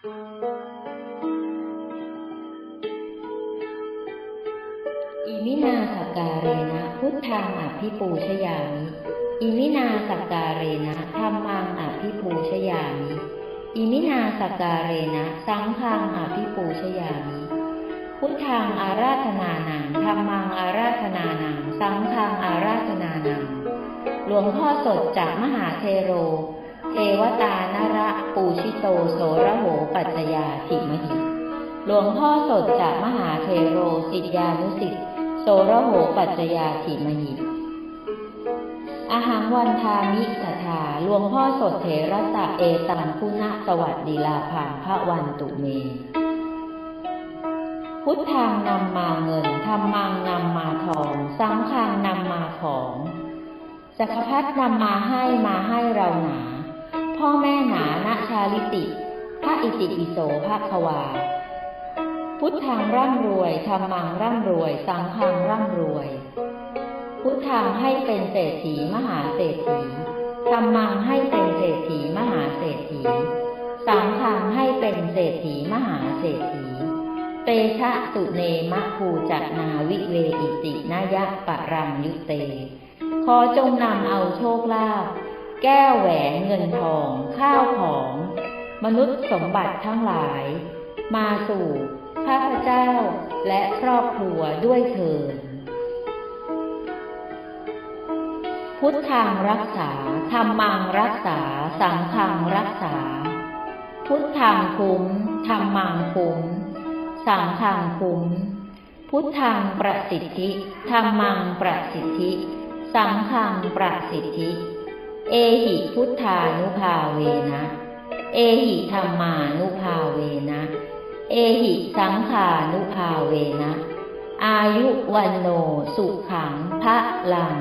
อิมินาสกการเรนะพุทธังอภิปูชยามิ อิมินาสกการเรนะธรรมังอภิปูชยามิ อิมินาสกการเรนะสังฆังอภิปูชยามิ พุทธังอาราธนานังธรรมังอาราธนานัง สังฆังอาราธนานัง หลวงพ่อสดจากมหาเทโร เทวตานระปูชิโตโสระโหปัจจยาถิมหิ หลวงพ่อสดจากมหาเทโรสิทธานุสิทธิโสระโหปัจจยาถิมหิอาหังวันทามิสถาหลวงพ่อสดเถระตะเอตังคุณะสวัสดีลาพังพระวันตุเม พุทธังนำมาเงินธรรมังนำมาทอง สังฆังนำมาของจักรพรรดินำมาให้มาให้เราหนา พ่อแม่หนาณชาลิติพระอิติปิโสภะควา พุทธังร่ำรวยธรรมังร่ำรวย สังฆังร่ำรวย พุทธังให้เป็นเศรษฐีมหาเศรษฐีธรรมังให้เป็นเศรษฐีมหาเศรษฐี สังฆังให้เป็นเศรษฐีมหาเศรษฐี เตชะสุเนมะภูจักนาวิเวอิตินายะปะรังยุเต ขอจงนำเอาโชคลาภ แก้วแหวนเงินทองข้าวของ มนุษย์สมบัติทั้งหลาย มาสู่ข้าพเจ้าและครอบครัวด้วยเถิดพุทธังรักษาธรรมังรักษา สังฆังรักษา พุทธังคุ้มธรรมังคุ้ม สังฆังคุ้ม พุทธังประสิทธิธรรมังประสิทธิ สังฆังประสิทธิ เอหิพุทธานุภาเวนะ เอหิธรรมานุภาเวนะ เอหิสังขานุภาเวนะ อายุวันโนสุขังพระลัง